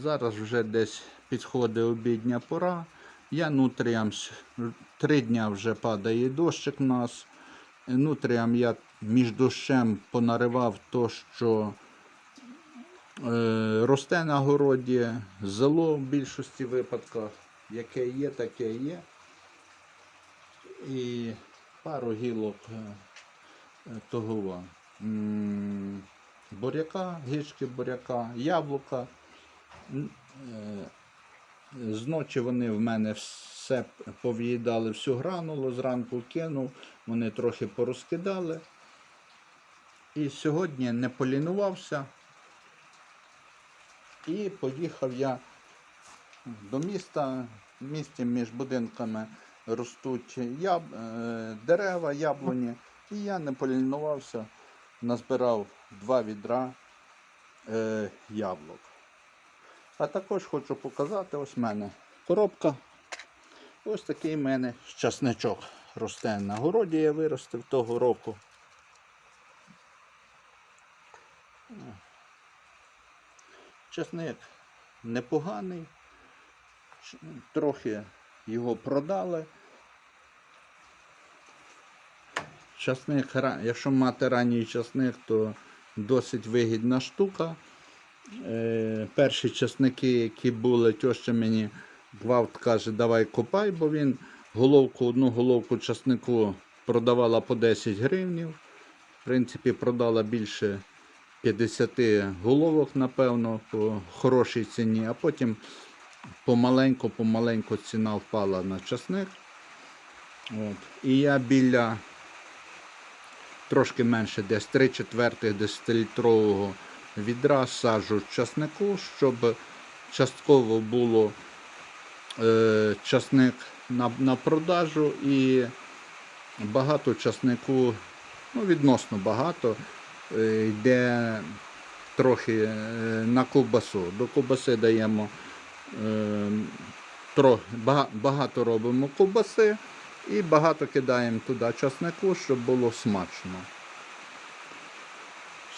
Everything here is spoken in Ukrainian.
Зараз вже десь підходить обідня пора. Я нутріям три дня вже падає дощик у нас. Нутріям я між дощем понаривав то, що е, росте на городі, зело в більшості випадках. Яке є, таке є. І пару гілок е, того буряка, гічки буряка, яблука. Е, Зночі вони в мене все пов'їдали, всю гранулу, зранку кинув, вони трохи порозкидали. І сьогодні не полінувався. І поїхав я до міста. В місті між будинками ростуть яб... е, дерева, яблуні. І я не полінувався, назбирав два відра е, яблук. А також хочу показати, ось в мене коробка. Ось такий в мене часничок росте на городі, я виростив того року. Часник непоганий, трохи його продали. Часник, якщо мати ранній часник, то досить вигідна штука. Перші часники, які були, тьоща мені гвалт каже, давай копай, бо він головку, одну головку часнику продавала по 10 гривнів. В принципі, продала більше 50 головок, напевно, по хорошій ціні, а потім помаленьку, помаленьку ціна впала на часник. От. І я біля трошки менше, десь 3 четвертих 10-літрового відра саджу часнику, щоб частково було е, часник на, на продажу і багато часнику, ну відносно багато, е, йде трохи е, на ковбасу. До ковбаси даємо е, трохи, багато робимо ковбаси і багато кидаємо туди часнику, щоб було смачно.